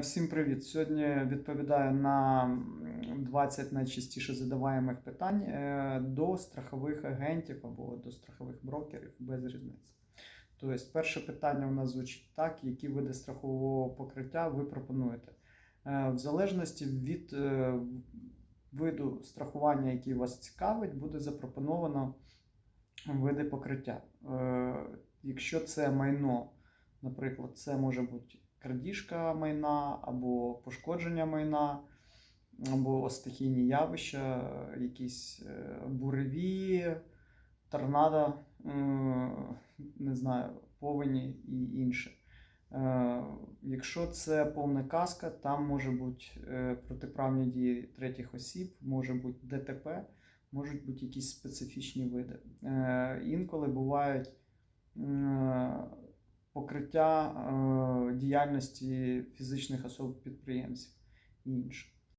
Всім привіт! Сьогодні відповідаю на м, 20 найчастіше задаваємих питань е, до страхових агентів або до страхових брокерів без різниці. Тобто, перше питання у нас звучить так: які види страхового покриття ви пропонуєте? Е, В залежності від е, виду страхування, який вас цікавить, буде запропоновано види покриття. Якщо це майно, наприклад, це може бути крадіжка майна або пошкодження майна, або стихійні явища, якісь е, буреві, торнадо, е, не знаю, повені і інше. Е, Якщо це повна казка, там може бути протиправні дії третіх осіб, може бути ДТП, можуть бути якісь специфічні види. Інколи бувають покриття е, діяльності фізичних особ підприємців і інше.